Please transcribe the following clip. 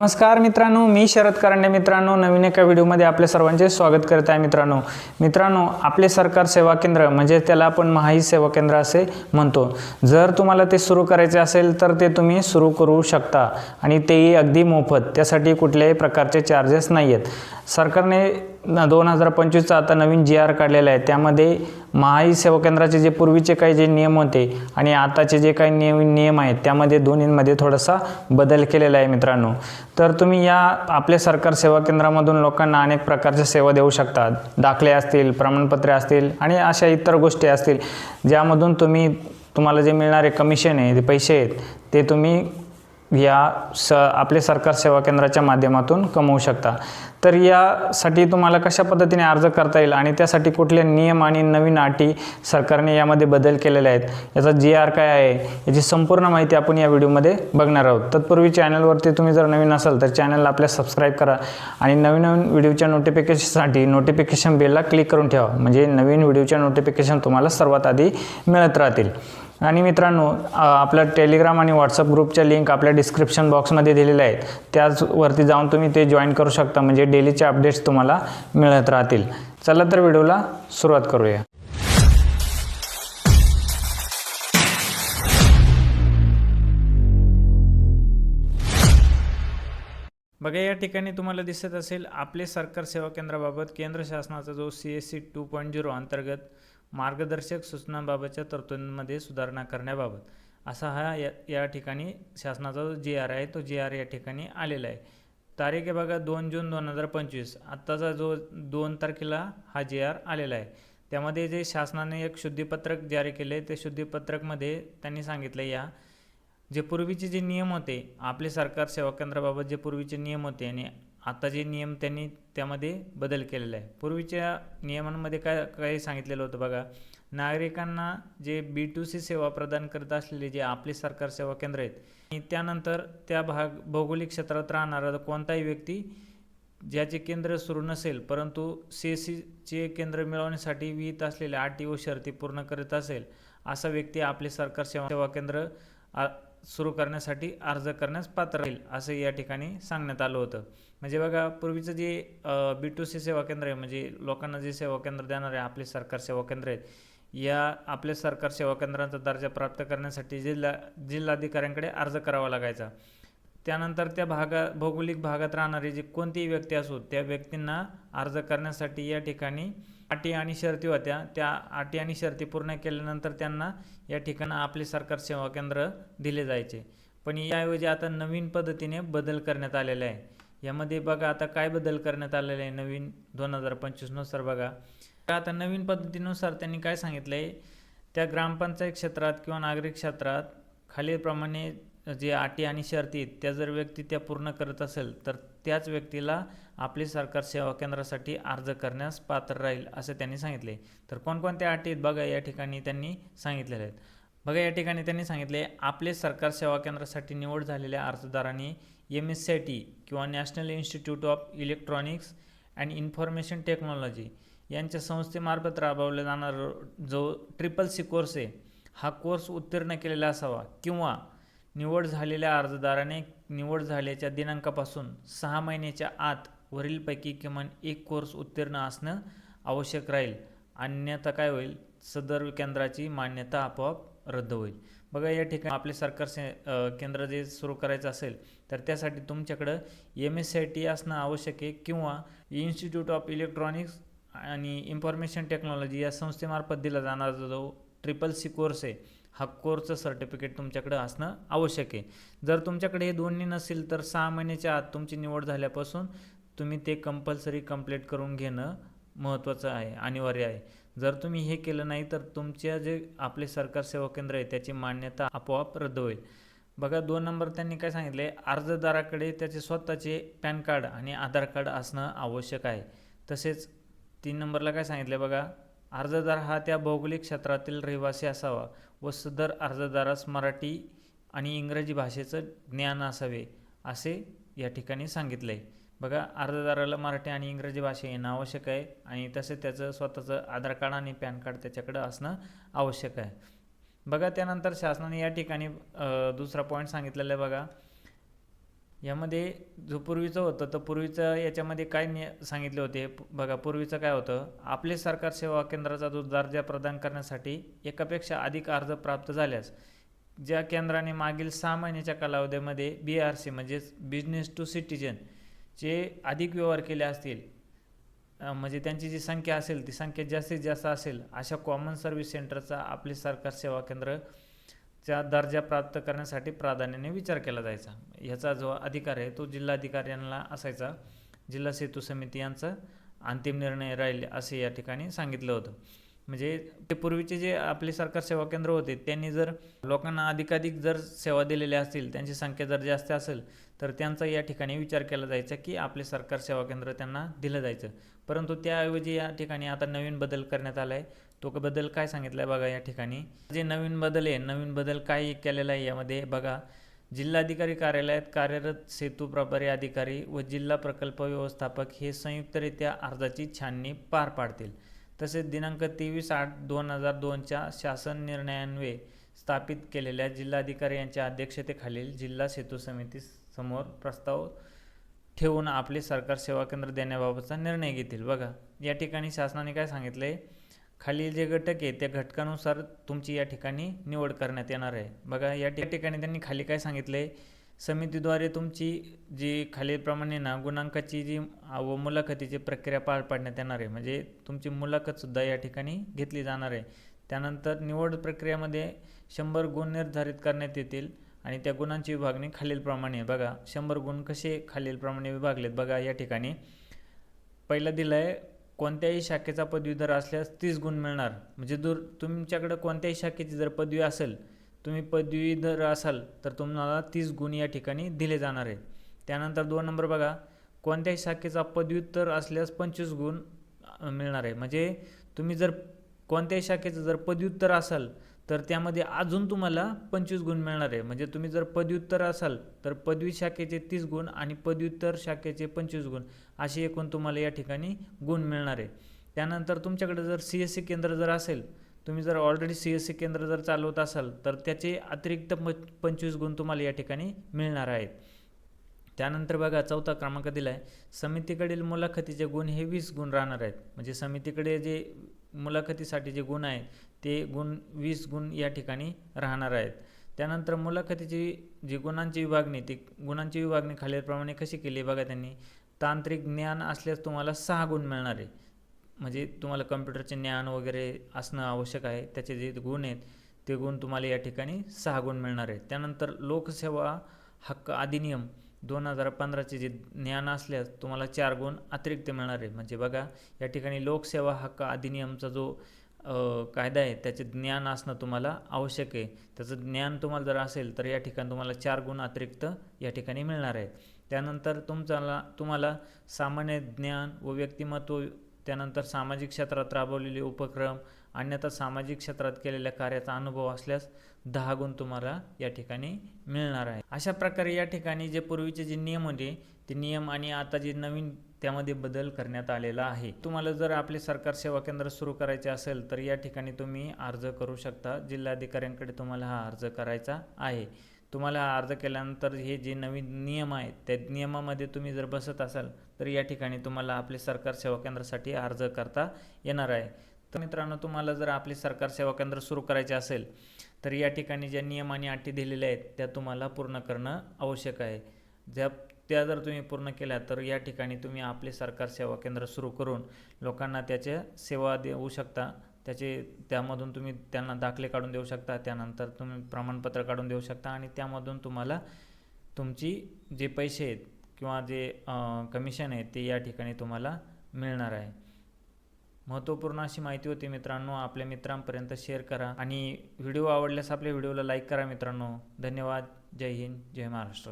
नमस्कार मित्रांनो मी शरद कारंडे मित्रांनो. नवीन एका व्हिडिओमध्ये आपल्या सर्वांचे स्वागत करत आहे मित्रांनो. मित्रांनो आपले सरकार सेवा केंद्र म्हणजे त्याला आपण महाई सेवा केंद्र असे म्हणतो. जर तुम्हाला ते सुरू करायचे असेल तर ते तुम्ही सुरू करू शकता. आणि तेही अगदी मोफत त्यासाठी कुठल्याही प्रकारचे चार्जेस नाही आहेत सरकारने दोन हजार पंचवीसचा आता नवीन जी आर काढलेला आहे. त्यामध्ये महाई सेवा केंद्राचे जे पूर्वीचे काही जे नियम होते आणि आताचे जे काही नवीन नियम आहेत त्यामध्ये दोन्हींमध्ये थोडासा बदल केलेला आहे मित्रांनो. तर तुम्ही या आपल्या सरकार सेवा केंद्रामधून लोकांना अनेक प्रकारच्या सेवा देऊ शकतात. दाखले असतील प्रमाणपत्रे असतील आणि अशा इतर गोष्टी असतील ज्यामधून तुम्ही तुम्हाला जे मिळणारे कमिशन आहे ते पैसे आहेत ते तुम्ही या स आपले सरकार सेवा केंद्राच्या माध्यमातून कमवू शकता. तर यासाठी तुम्हाला कशा पद्धतीने अर्ज करता येईल आणि त्यासाठी कुठले नियम आणि नवीन अटी सरकारने यामध्ये बदल केलेले आहेत? याचा जी आर काय आहे याची संपूर्ण माहिती आपण या व्हिडिओमध्ये बघणार आहोत. तत्पूर्वी चॅनलवरती तुम्ही जर नवीन असाल तर चॅनलला आपल्या सबस्क्राईब करा आणि नवीन नवीन व्हिडिओच्या नोटिफिकेशनसाठी नोटिफिकेशन बेलला क्लिक करून ठेवा. म्हणजे नवीन व्हिडिओच्या नोटिफिकेशन तुम्हाला सर्वात आधी मिळत राहतील. आणि मित्रांनो आपल्या टेलिग्राम आणि व्हॉट्सअप ग्रुपच्या लिंक आपल्या डिस्क्रिप्शन बॉक्समध्ये दिलेल्या आहेत. त्याचवरती जाऊन तुम्ही ते जॉईन करू शकता. म्हणजे डेलीचे अपडेट्स तुम्हाला मिळत राहतील. चला तर व्हिडिओला सुरुवात करूया. बघा या ठिकाणी तुम्हाला दिसत असेल आपले सरकार सेवा केंद्राबाबत केंद्र शासनाचा जो C S C two point zero अंतर्गत मार्गदर्शक सूचनांबाबतच्या तरतुदींमध्ये सुधारणा करण्याबाबत. असा हा या या ठिकाणी शासनाचा जो जे आर आहे तो जे आर या ठिकाणी आलेला आहे. तारीख आहे बघा दोन जून दोन हजार पंचवीस. आत्ताचा जो दोन तारखेला हा जे आर आलेला आहे. त्यामध्ये जे शासनाने एक शुद्धीपत्रक जारी केले ते शुद्धीपत्रकमध्ये त्यांनी सांगितलं या जे पूर्वीचे जे नियम होते आपले सरकार सेवा केंद्राबाबत जे पूर्वीचे नियम होते आणि आता जे नियम त्यांनी त्यामध्ये बदल केलेला आहे. पूर्वीच्या नियमांमध्ये काय काय सांगितलेलं होतं बघा नागरिकांना जे बी टू सी सेवा प्रदान करत असलेले जे आपले सरकार सेवा केंद्र आहेत आणि त्यानंतर त्या भाग भौगोलिक क्षेत्रात राहणारा कोणताही व्यक्ती ज्याचे केंद्र सुरू नसेल परंतु सी एस सीचे केंद्र मिळवण्यासाठी विहित असलेल्या अटी व शर्ती पूर्ण करीत असेल असा व्यक्ती आपले सरकार सेवा सेवा केंद्र सुरू करण्यासाठी अर्ज करण्यास पात्र राहील असं या ठिकाणी सांगण्यात आलं होतं. म्हणजे बघा पूर्वीचं जे बी टू सी सेवा केंद्र आहे म्हणजे लोकांना जे सेवा केंद्र देणारे आपले सरकार सेवा केंद्र आहेत या आपल्या सरकार सेवा केंद्रांचा दर्जा प्राप्त करण्यासाठी जिल्हा जिल्हाधिकाऱ्यांकडे अर्ज करावा लागायचा. त्यानंतर त्या भागा भौगोलिक भागात राहणारी जी कोणतीही व्यक्ती असो त्या व्यक्तींना अर्ज करण्यासाठी या ठिकाणी अटी आणि शर्ती होत्या. त्या अटी आणि शर्ती पूर्ण केल्यानंतर त्यांना या ठिकाणी आपले सरकार सेवा केंद्र दिले जायचे. पण याऐवजी आता नवीन पद्धतीने बदल करण्यात आलेला आहे. यामध्ये बघा आता काय बदल करण्यात आलेले आहे नवीन दोन हजार पंचवीसनुसार बघा. आता नवीन पद्धतीनुसार त्यांनी काय सांगितलं आहे त्या ग्रामपंचायत क्षेत्रात किंवा नागरिक क्षेत्रात खालीलप्रमाणे जे अटी आणि शर्ती आहेत त्या जर व्यक्ती त्या पूर्ण करत असेल तर त्याच व्यक्तीला आपले सरकार सेवा केंद्रासाठी अर्ज करण्यास पात्र राहील असं त्यांनी सांगितले. तर कोणकोणत्या अटी आहेत? बघा या ठिकाणी त्यांनी सांगितलेल्या आहेत. बघा या ठिकाणी त्यांनी सांगितले आपले सरकार सेवा केंद्रासाठी निवड झालेल्या अर्जदारांनी M S C I T किंवा national institute of electronics and information technology यांच्या संस्थेमार्फत राबवला जाणारा जो ट्रिपल सी कोर्स आहे हा कोर्स उत्तीर्ण केलेला असावा किंवा निवड झालेल्या अर्जदाराने निवड झाल्याच्या दिनांकापासून सहा महिन्याच्या आत वरीलपैकी किमान एक कोर्स उत्तीर्ण असणं आवश्यक राहील. अन्यथा काय होईल? सदर केंद्राची मान्यता आपोआप रद्द होईल. बघा या ठिकाणी आपले सरकार से केंद्र जे सुरू करायचं असेल तर त्यासाठी तुमच्याकडं M S C I T असणं आवश्यक आहे किंवा इन्स्टिट्यूट ऑफ इलेक्ट्रॉनिक्स आणि इन्फॉर्मेशन टेक्नॉलॉजी या संस्थेमार्फत दिला जाणारा जो ट्रिपल सी कोर्स आहे हा कोर्सचं सर्टिफिकेट तुमच्याकडे असणं आवश्यक आहे. जर तुमच्याकडे हे दोन्ही नसेल तर सहा महिन्याच्या आत तुमची निवड झाल्यापासून तुम्ही ते कंपल्सरी कंप्लीट करून घेणं महत्त्वाचं आहे अनिवार्य आहे. जर तुम्ही हे केलं नाही तर तुमच्या जे आपले सरकार सेवा केंद्र आहे त्याची मान्यता आपोआप रद्द होईल. बघा दोन नंबर त्यांनी काय सांगितले अर्जदाराकडे त्याचे स्वतःचे पॅन कार्ड आणि आधार कार्ड असणं आवश्यक आहे. तसेच तीन नंबरला काय सांगितलं बघा? अर्जदार हा त्या भौगोलिक क्षेत्रातील रहिवासी असावा व सदर अर्जदारास मराठी आणि इंग्रजी भाषेचं ज्ञान असावे असे या ठिकाणी सांगितलं आहे बघा अर्जदाराला मराठी आणि इंग्रजी भाषा येणं आवश्यक आहे आणि तसेच त्याचं स्वतःचं आधार कार्ड आणि पॅन कार्ड त्याच्याकडं असणं आवश्यक आहे. बघा त्यानंतर शासनाने या ठिकाणी दुसरा पॉईंट सांगितलेला आहे बघा. यामध्ये जो पूर्वीचं होतं तर पूर्वीचं याच्यामध्ये काय नि सांगितले होते? बघा पूर्वीचं काय होतं? आपले सरकार सेवा केंद्राचा जो दर्जा प्रदान करण्यासाठी एकापेक्षा अधिक अर्ज प्राप्त झाल्यास ज्या केंद्राने मागील सहा महिन्याच्या कालावधीमध्ये बी आर सी म्हणजेच बिझनेस टू सिटीजन जे अधिक व्यवहार केले असतील म्हणजे त्यांची जी संख्या असेल ती संख्या जास्तीत जास्त असेल अशा कॉमन सर्व्हिस सेंटरचा आपले सरकार सेवा केंद्र चा दर्जा प्राप्त करण्यासाठी प्राधान्याने विचार केला जायचा. ह्याचा जो अधिकार आहे तो जिल्हाधिकाऱ्यांना असायचा. जिल्हा सेतू समिती यांचा अंतिम निर्णय राहील असे या ठिकाणी सांगितलं होतं. म्हणजे ते पूर्वीचे जे आपले सरकार सेवा केंद्र होते त्यांनी जर लोकांना अधिकाधिक जर सेवा दिलेल्या असतील त्यांची संख्या जर जास्त असेल तर त्यांचा या ठिकाणी विचार केला जायचा की आपले सरकार सेवा केंद्र त्यांना दिलं जायचं. परंतु त्याऐवजी या ठिकाणी आता नवीन बदल करण्यात आला आहे तो क- बदल काय सांगितलं आहे बघा या ठिकाणी? जे नवीन बदल आहे नवीन बदल काय केलेला आहे यामध्ये बघा. जिल्हाधिकारी कार्यालयात कार्यरत सेतू प्रभारी अधिकारी व जिल्हा प्रकल्प व्यवस्थापक हे संयुक्तरित्या अर्जाची छाननी पार पाडतील. तसेच दिनांक तेवीस आठ दोन हजार दोनच्या शासन निर्णयान्वये स्थापित केलेल्या जिल्हाधिकारी यांच्या अध्यक्षतेखालील जिल्हा सेतू समिती समोर प्रस्ताव ठेवून आपले सरकार सेवा केंद्र देण्याबाबतचा निर्णय घेतील. बघा या ठिकाणी शासनाने काय सांगितले खालील जे घटक आहे त्या घटकानुसार तुमची या ठिकाणी निवड करण्यात येणार आहे. बघा या ठिकाणी त्यांनी खाली काय सांगितले समितीद्वारे तुमची जी खालीलप्रमाणे ना गुणांकाची जी व मुलाखतीची प्रक्रिया पार पाडण्यात येणार आहे. म्हणजे तुमची मुलाखतसुद्धा या ठिकाणी घेतली जाणार आहे. त्यानंतर निवड प्रक्रियामध्ये शंभर गुण निर्धारित करण्यात येतील आणि त्या गुणांची विभागणी खालीलप्रमाणे बघा शंभर गुण कसे खालीलप्रमाणे विभागलेत? बघा या ठिकाणी पहिला दिलं आहे कोणत्याही शाखेचा पदवीधर असल्यास तीस गुण मिळणार. म्हणजे दूर तुमच्याकडं कोणत्याही शाखेची जर पदवी असेल तुम्ही पदवीधर असाल तर तुम्हाला तीस गुण या ठिकाणी दिले जाणार आहे त्यानंतर दोन नंबर बघा. कोणत्याही शाखेचा पदव्युत्तर असल्यास पंचवीस गुण मिळणार आहे. म्हणजे तुम्ही जर कोणत्याही शाखेचं जर पदव्युत्तर असाल तर त्यामध्ये अजून तुम्हाला पंचवीस गुण मिळणार आहे. म्हणजे तुम्ही जर पदव्युत्तर असाल तर पदवी शाखेचे तीस गुण आणि पदव्युत्तर शाखेचे पंचवीस गुण असे एकूण तुम्हाला या ठिकाणी गुण मिळणार आहे. त्यानंतर तुमच्याकडे जर सी एस सी केंद्र जर असेल तुम्ही जर ऑलरेडी सी एस सी केंद्र जर चालवत असाल तर त्याचे अतिरिक्त प पंचवीस गुण तुम्हाला या ठिकाणी मिळणार आहेत. त्यानंतर बघा चौथा क्रमांक दिला आहे समितीकडील मुलाखतीचे गुण हे वीस गुण राहणार आहेत. म्हणजे समितीकडे जे मुलाखतीसाठी जे गुण आहेत ते गुण वीस गुण या ठिकाणी राहणार आहेत. त्यानंतर मुलाखतीची जी गुणांची विभागणी ती गुणांची विभागणी खालीलप्रमाणे कशी केली बघा त्यांनी. तांत्रिक ज्ञान असल्यास तुम्हाला सहा गुण मिळणार आहे. म्हणजे तुम्हाला कम्प्युटरचे ज्ञान वगैरे असणं आवश्यक आहे. त्याचे जे गुण आहेत ते गुण तुम्हाला या ठिकाणी सहा गुण मिळणार आहेत. त्यानंतर लोकसेवा हक्क अधिनियम दोन हजार पंधराचे जे ज्ञान असल्यास तुम्हाला चार गुण अतिरिक्त मिळणार आहे. म्हणजे बघा या ठिकाणी लोकसेवा हक्क अधिनियमचा जो कायदा आहे त्याचे ज्ञान असणं तुम्हाला आवश्यक आहे. त्याचं ज्ञान तुम्हाला जर असेल तर या ठिकाणी तुम्हाला चार गुण अतिरिक्त या ठिकाणी मिळणार आहे त्यानंतर तुमच्याला तुम्हाला सामान्य ज्ञान व व्यक्तिमत्व त्यानंतर सामाजिक क्षेत्रात राबवलेले उपक्रम अन्यथा सामाजिक क्षेत्रात केलेल्या कार्याचा अनुभव असल्यास दहा गुण तुम्हाला या ठिकाणी मिळणार आहे. अशा प्रकारे या ठिकाणी जे पूर्वीचे जे नियम होते ते नियम आणि आता जे नवीन त्यामध्ये बदल करण्यात आलेला आहे. तुम्हाला जर आपले सरकार सेवा केंद्र सुरू करायचे असेल तर या ठिकाणी तुम्ही अर्ज करू शकता. जिल्हाधिकाऱ्यांकडे तुम्हाला हा अर्ज करायचा आहे. तुम्हाला हा अर्ज केल्यानंतर हे जे नवीन नियम आहेत त्या नियमामध्ये तुम्ही जर बसत असाल तर या ठिकाणी तुम्हाला आपले सरकार सेवा केंद्रासाठी अर्ज करता येणार आहे. तर मित्रांनो तुम्हाला जर आपले सरकार सेवा केंद्र सुरू करायचे असेल तर या ठिकाणी ज्या नियम आणि अटी दिलेल्या आहेत त्या तुम्हाला पूर्ण करणं आवश्यक आहे. ज्या त्या जर तुम्ही पूर्ण केल्या तर या ठिकाणी तुम्ही आपले सरकार सेवा केंद्र सुरू करून लोकांना त्याच्या सेवा देऊ शकता. त्याचे त्यामधून तुम्ही त्यांना दाखले काढून देऊ शकता. त्यानंतर तुम्ही प्रमाणपत्र काढून देऊ शकता आणि त्यामधून तुम्हाला तुमची जे पैसे आहेत किंवा जे कमिशन आहे ते या ठिकाणी तुम्हाला मिळणार आहे. महत्त्वपूर्ण अशी माहिती होती मित्रांनो. आपल्या मित्रांपर्यंत शेअर करा आणि व्हिडिओ आवडल्यास आपल्या व्हिडिओला लाईक करा मित्रांनो. धन्यवाद. जय हिंद. जय महाराष्ट्र.